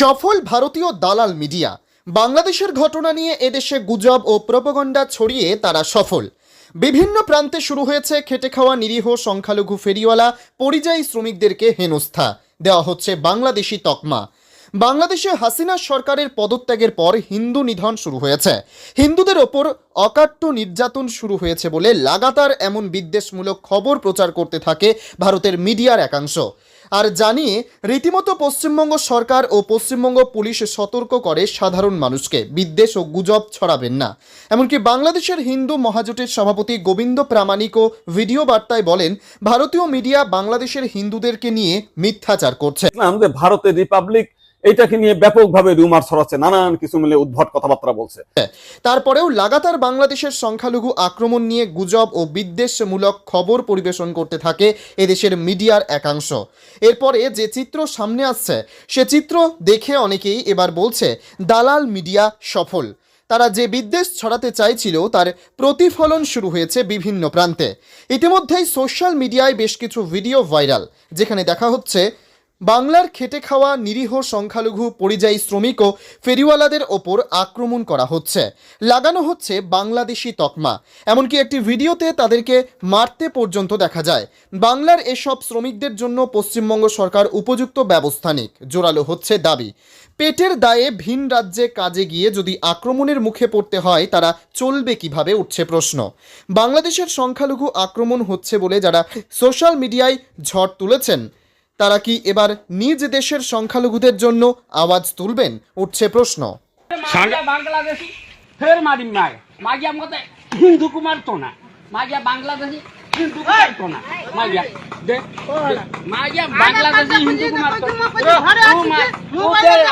সফল ভারতীয় দালাল মিডিয়া বাংলাদেশের ঘটনা নিয়ে এদেশে গুজব ও প্রপগণ্ডা ছড়িয়ে তারা সফল। বিভিন্ন প্রান্তে শুরু হয়েছে খেটে খাওয়া নিরীহ সংখ্যালঘু ফেরিওয়ালা পরিযায়ী শ্রমিকদেরকে হেনস্থা। দেওয়া হচ্ছে বাংলাদেশি তকমা। বাংলাদেশে হাসিনা সরকারের পদত্যাগের পর হিন্দু নিধন শুরু হয়েছে। হিন্দুদের ওপর অকাট্য নির্যাতন শুরু হয়েছে বলে লাগাতার এমন বিদ্বেষমূলক খবর প্রচার করতে থাকে ভারতের মিডিয়ার একাংশ। আর জানিয়ে, রীতিমতো পশ্চিমবঙ্গ সরকার ও পশ্চিমবঙ্গ পুলিশ সতর্ক করে সাধারণ মানুষকে। বিদ্বেষ ও গুজব ছড়াবেন না। এমনকি বাংলাদেশের হিন্দু মহাজোটের সভাপতি গোবিন্দ প্রামাণিকও ভিডিও বার্তায় বলেন, ভারতীয় মিডিয়া বাংলাদেশের হিন্দুদেরকে নিয়ে মিথ্যাচার করছে। যে ভারতের রিপাবলিক এইটাকে নিয়ে ব্যাপকভাবে রুমার ছড়াচ্ছে, নানান কিছু মিলে উদ্ভট কথাবার্তা বলছে। তারপরেও লাগাতার বাংলাদেশের সংখ্যালঘু আক্রমণ নিয়ে গুজব ও বিদ্বেষমূলক খবর পরিবেশন করতে থাকে এদেশের মিডিয়ার একাংশ। এরপরে যে চিত্র সামনে আসছে, সে চিত্র দেখে অনেকেই এবার বলছে, দালাল মিডিয়া সফল। তারা যে বিদ্বেষ ছড়াতে চাইছিল, তার প্রতিফলন শুরু হয়েছে বিভিন্ন প্রান্তে। ইতিমধ্যেই সোশ্যাল মিডিয়ায় বেশ কিছু ভিডিও ভাইরাল, যেখানে দেখা হচ্ছে বাংলার খেটে খাওয়া নিরীহ সংখ্যালঘু পরিযায়ী শ্রমিক ও ফেরিওয়ালাদের ওপর আক্রমণ করা হচ্ছে। লাগানো হচ্ছে বাংলাদেশি তকমা। এমনকি একটি ভিডিওতে তাদেরকে মারতে পর্যন্ত দেখা যায়। বাংলার এসব শ্রমিকদের জন্য পশ্চিমবঙ্গ সরকার উপযুক্ত ব্যবস্থা নিক, জোরালো হচ্ছে দাবি। পেটের দায়ে ভিন রাজ্যে কাজে গিয়ে যদি আক্রমণের মুখে পড়তে হয়, তারা চলবে কীভাবে উঠছে প্রশ্ন। বাংলাদেশের সংখ্যালঘু আক্রমণ হচ্ছে বলে যারা সোশ্যাল মিডিয়ায় ঝড় তুলেছেন তারা কি এবার নিজ দেশের সংখ্যালঘুদের জন্য আওয়াজ তুলবেন? উঠছে প্রশ্ন। বাংলাদেশি হিন্দু কুমার তো না। মাগিয়া হিন্দু হ্যাঁ। হ্যাঁ।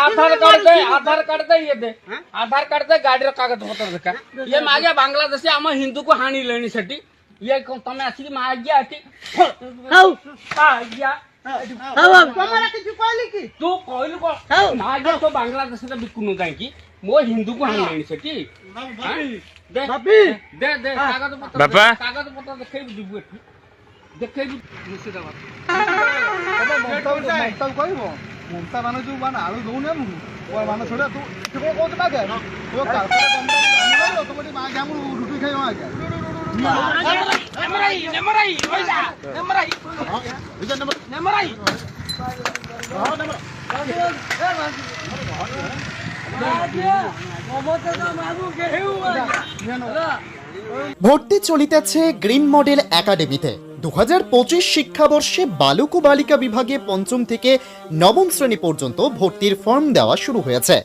আধার কার্ড আধার কার্ড হ্যাঁ। ତୁ କହିଲୁ କଣ ମାଗିଆ ତ ବାଂଲାଦେଶରେ ବିକୁନୁ କାହିଁକି ମୋ ହିନ୍ଦୁକୁ ହାଣିଲେଣି ସେଠି ଆଁ? ଦେ ଦେ ଦେ କାଗଜ ପତ୍ର ବାପା। କାଗଜ ପତ୍ର ଦେଖେଇବୁ ଯିବୁ ଏଠି ଦେଖେଇବୁ ମୁର୍ଶିଦାବାଦ ମମତାକୁ କହିବ ମମତା ମାନେ ଯୋଉ ମାନେ ଆଳୁ ଦଉନି ଆମକୁ ମାନେ ଛଡା ତୁ ତୁ କଣ କହୁଛୁ ମାଗେ ତୁ କାଲକାଟା କମ୍ପାନୀ ତୁ ଗୋଟେ ମାଗେ ଆମକୁ ରୁଟି ଖାଇବ ଆଜ୍ଞା ভর্তি চলিতেছে গ্রিন মডেল একাডেমিতে। দু হাজার পঁচিশ শিক্ষাবর্ষে বালুক ও বালিকা বিভাগে পঞ্চম থেকে নবম শ্রেণি পর্যন্ত ভর্তির ফর্ম দেওয়া শুরু হয়েছে।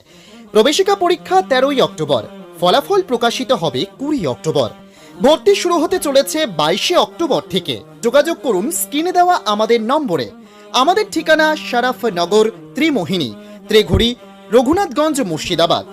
প্রবেশিকা পরীক্ষা তেরোই অক্টোবর। ফলাফল প্রকাশিত হবে কুড়ি অক্টোবর। ভর্তি শুরু হতে চলেছে বাইশে অক্টোবর থেকে। যোগাযোগ করুন স্ক্রিনে দেওয়া আমাদের নম্বরে। আমাদের ঠিকানা শারাফনগর ত্রিমোহিনী, ত্রিঘুড়ি, রঘুনাথগঞ্জ, মুর্শিদাবাদ।